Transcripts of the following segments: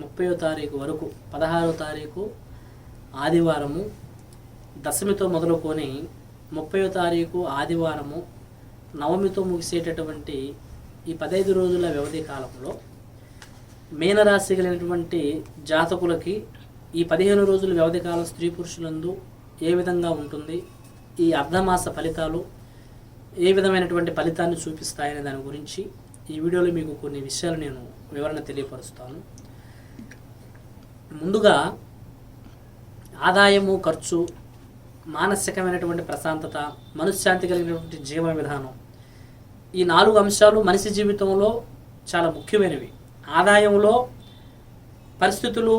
ముప్పయో తారీఖు వరకు పదహారో తారీఖు ఆదివారము దశమితో మొదలుకొని ముప్పయో తారీఖు ఆదివారము నవమితో ముగిసేటటువంటి ఈ పదహైదు రోజుల వ్యవధి కాలంలో మీనరాశి కలిగినటువంటి జాతకులకి ఈ పదిహేను రోజుల వ్యవధి కాలం స్త్రీ పురుషులందు ఏ విధంగా ఉంటుంది ఈ అర్ధమాస ఫలితాలు ఏ విధమైనటువంటి ఫలితాన్ని చూపిస్తాయనే దాని గురించి ఈ వీడియోలో మీకు కొన్ని విషయాలు నేను వివరణ తెలియపరుస్తాను. ముందుగా ఆదాయము ఖర్చు మానసికమైనటువంటి ప్రశాంతత మనశ్శాంతి కలిగినటువంటి జీవన విధానం. ఈ నాలుగు అంశాలు మనిషి జీవితంలో చాలా ముఖ్యమైనవి. ఆదాయంలో పరిస్థితులు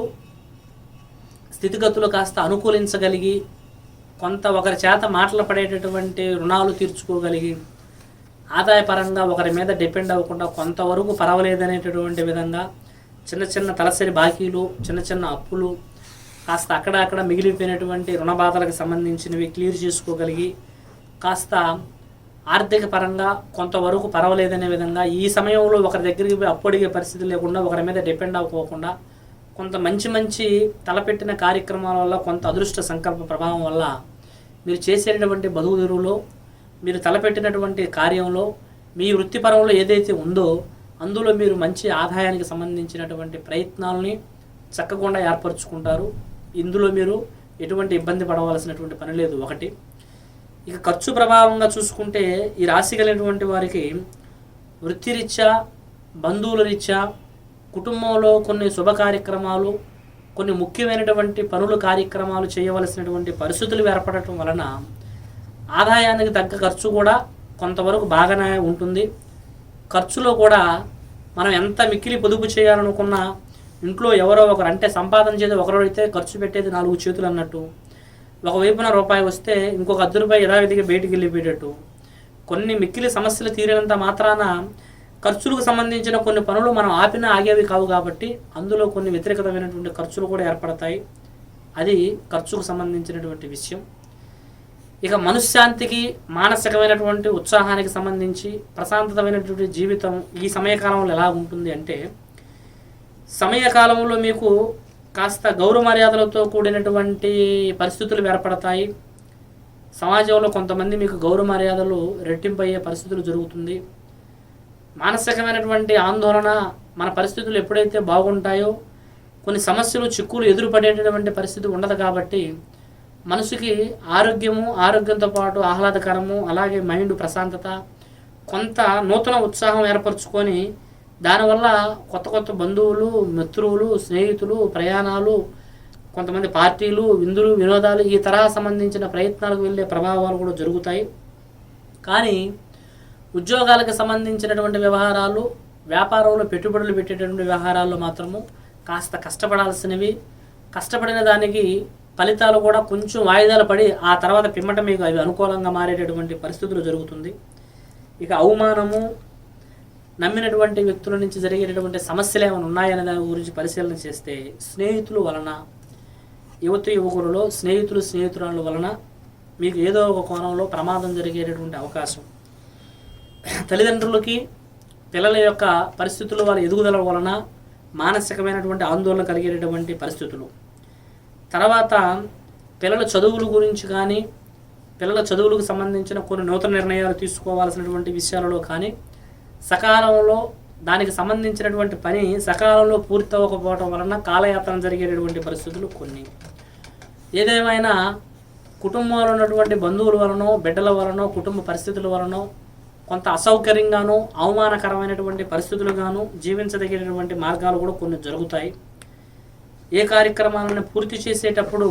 స్థితిగతులు కాస్త అనుకూలించగలిగి కొంత ఒకరి చేత మాటలు పడేటటువంటి రుణాలు తీర్చుకోగలిగి ఆదాయపరంగా ఒకరి మీద డిపెండ్ అవ్వకుండా కొంతవరకు పర్వాలేదనేటటువంటి విధంగా చిన్న చిన్న తలసరి బాకీలు చిన్న చిన్న అప్పులు కాస్త అక్కడ అక్కడ మిగిలిపోయినటువంటి రుణ బాధలకు సంబంధించినవి క్లియర్ చేసుకోగలిగి కాస్త ఆర్థిక పరంగా కొంతవరకు పర్వాలేదనే విధంగా ఈ సమయంలో ఒకరి దగ్గరికి పోయి అప్పు అడిగే పరిస్థితి లేకుండా ఒకరి మీద డిపెండ్ అవ్వకోకుండా కొంత మంచి మంచి తలపెట్టిన కార్యక్రమాల వల్ల కొంత అదృష్ట సంకల్ప ప్రభావం వల్ల మీరు చేసేటటువంటి బదువు తెరువులో మీరు తలపెట్టినటువంటి కార్యంలో మీ వృత్తిపరంలో ఏదైతే ఉందో అందులో మీరు మంచి ఆదాయానికి సంబంధించినటువంటి ప్రయత్నాలని చక్కకుండా ఏర్పరచుకుంటారు. ఇందులో మీరు ఎటువంటి ఇబ్బంది పడవలసినటువంటి పని లేదు. ఒకటి ఇక ఖర్చు ప్రభావంగా చూసుకుంటే ఈ రాశి కలిగినటువంటి వారికి వృత్తిరీత్యా బంధువుల రీత్యా కుటుంబంలో కొన్ని శుభ కార్యక్రమాలు కొన్ని ముఖ్యమైనటువంటి పనులు కార్యక్రమాలు చేయవలసినటువంటి పరిస్థితులు ఏర్పడటం వలన ఆదాయానికి తగ్గ ఖర్చు కూడా కొంతవరకు బాగానే ఉంటుంది. ఖర్చులో కూడా మనం ఎంత మిక్కిలి పొదుపు చేయాలనుకున్నా ఇంట్లో ఎవరో ఒకరు అంటే సంపాదన చేసి ఒకరు అయితే ఖర్చు పెట్టేది నాలుగు చేతులు అన్నట్టు. ఒకవైపున రూపాయి వస్తే ఇంకొక అర్ధ రూపాయి యథావిధిగా బయటికి వెళ్ళిపోయేటట్టు. కొన్ని మిక్కిలి సమస్యలు తీరినంత మాత్రాన ఖర్చులకు సంబంధించిన కొన్ని పనులు మనం ఆపినా ఆగేవి కావు కాబట్టి అందులో కొన్ని వ్యతిరేకతమైనటువంటి ఖర్చులు కూడా ఏర్పడతాయి. అది ఖర్చుకు సంబంధించినటువంటి విషయం. ఇక మనశ్శాంతికి మానసికమైనటువంటి ఉత్సాహానికి సంబంధించి ప్రశాంతతమైనటువంటి జీవితం ఈ సమయకాలంలో ఎలా ఉంటుంది అంటే సమయకాలంలో మీకు కాస్త గౌరవ మర్యాదలతో కూడినటువంటి పరిస్థితులు ఏర్పడతాయి. సమాజంలో కొంతమంది మీకు గౌరవ మర్యాదలు రెట్టింపు అయ్యే పరిస్థితులు జరుగుతుంది. మానసికమైనటువంటి ఆందోళన మన పరిస్థితులు ఎప్పుడైతే బాగుంటాయో కొన్ని సమస్యలు చిక్కులు ఎదురుపడేటటువంటి పరిస్థితి ఉండదు కాబట్టి మనసుకి ఆరోగ్యము ఆరోగ్యంతో పాటు ఆహ్లాదకరము అలాగే మైండ్ ప్రశాంతత కొంత నూతన ఉత్సాహం ఏర్పరచుకొని దానివల్ల కొత్త కొత్త బంధువులు మిత్రులు స్నేహితులు ప్రయాణాలు కొంతమంది పార్టీలు విందులు వినోదాలు ఈ తరహా సంబంధించిన ప్రయత్నాలకు వెళ్ళే ప్రభావాలు కూడా జరుగుతాయి. కానీ ఉద్యోగాలకు సంబంధించినటువంటి వ్యవహారాలు వ్యాపారంలో పెట్టుబడులు పెట్టేటటువంటి వ్యవహారాల్లో మాత్రము కాస్త కష్టపడాల్సినవి. కష్టపడిన దానికి ఫలితాలు కూడా కొంచెం వాయిదాలు పడి ఆ తర్వాత పిమ్మట మీకు అవి అనుకూలంగా మారేటటువంటి పరిస్థితులు జరుగుతుంది. ఇక అవమానము నమ్మినటువంటి వ్యక్తుల నుంచి జరిగేటటువంటి సమస్యలు ఏమైనా ఉన్నాయనే దాని గురించి పరిశీలన చేస్తే స్నేహితుల వలన యువతి యువకులలో స్నేహితులు స్నేహితురాల వలన మీకు ఏదో ఒక కోణంలో ప్రమాదం జరిగేటటువంటి అవకాశం. తల్లిదండ్రులకి పిల్లల యొక్క పరిస్థితులు వాళ్ళ ఎదుగుదల వలన మానసికమైనటువంటి ఆందోళన కలిగేటటువంటి పరిస్థితులు. తర్వాత పిల్లల చదువుల గురించి కానీ పిల్లల చదువులకు సంబంధించిన కొన్ని నూతన నిర్ణయాలు తీసుకోవాల్సినటువంటి విషయాలలో కానీ సకాలంలో దానికి సంబంధించినటువంటి పని సకాలంలో పూర్తి అవ్వకపోవడం వలన కాలయాత్ర జరిగేటటువంటి పరిస్థితులు కొన్ని. ఏదేమైనా కుటుంబంలో ఉన్నటువంటి బంధువుల వలనో బిడ్డల వలనో కుటుంబ పరిస్థితుల వలనో కొంత అసౌకర్యంగాను అవమానకరమైనటువంటి పరిస్థితులుగాను జీవించదగినటువంటి మార్గాలు కూడా కొన్ని జరుగుతాయి. ఏ కార్యక్రమాలను పూర్తి చేసేటప్పుడు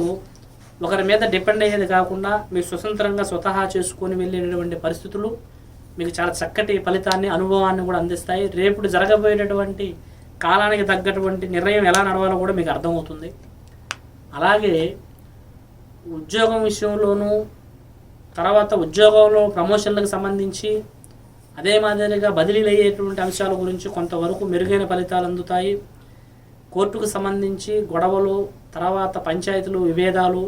ఒకరి మీద డిపెండ్ అయ్యేది కాకుండా మీరు స్వతంత్రంగా స్వతహా చేసుకొని వెళ్ళేటటువంటి పరిస్థితులు మీకు చాలా చక్కటి ఫలితాన్ని అనుభవాన్ని కూడా అందిస్తాయి. రేపు జరగబోయేటటువంటి కాలానికి తగ్గటువంటి నిర్ణయం ఎలా నడవాలో కూడా మీకు అర్థమవుతుంది. అలాగే ఉద్యోగం విషయంలోనూ తర్వాత ఉద్యోగంలో ప్రమోషన్లకు సంబంధించి అదే మాదిరిగా బదిలీలు అయ్యేటువంటి అంశాల గురించి కొంతవరకు మెరుగైన ఫలితాలు అందుతాయి. కోర్టుకు సంబంధించి గొడవలు తర్వాత పంచాయతీలు విభేదాలు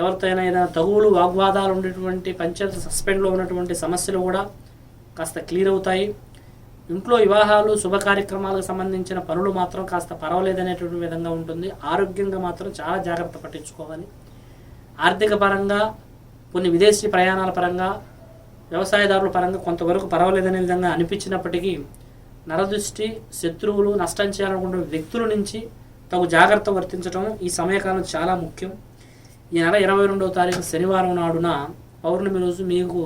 ఎవరితో ఏదైనా తగువులు వాగ్వాదాలు ఉండేటువంటి పంచాయతీ సస్పెండ్లో ఉన్నటువంటి సమస్యలు కూడా కాస్త క్లియర్ అవుతాయి. ఇంట్లో వివాహాలు శుభ కార్యక్రమాలకు సంబంధించిన పనులు మాత్రం కాస్త పర్వాలేదనేటువంటి విధంగా ఉంటుంది. ఆరోగ్యంగా మాత్రం చాలా జాగ్రత్త పట్టించుకోవాలి. ఆర్థిక పరంగా కొన్ని విదేశీ ప్రయాణాల పరంగా వ్యవసాయదారుల పరంగా కొంతవరకు పర్వాలేదనే విధంగా అనిపించినప్పటికీ నరదృష్టి శత్రువులు నష్టం చేయాలనుకున్న వ్యక్తుల నుంచి తగు జాగ్రత్త వర్తించడం ఈ సమయకాలం చాలా ముఖ్యం. ఈ నెల ఇరవై రెండవ తారీఖు శనివారం నాడున పౌర్ణమి రోజు మీకు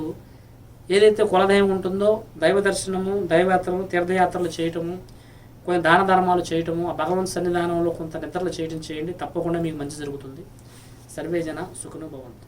ఏదైతే కులదయం ఉంటుందో దైవ దర్శనము దైవయాత్రలు తీర్థయాత్రలు చేయటము కొన్ని దాన ధర్మాలు చేయటము ఆ భగవంతు సన్నిధానంలో కొంత నిద్రలు చేయటం చేయండి తప్పకుండా మీకు మంచి జరుగుతుంది. సర్వేజన సుఖను భవంతు.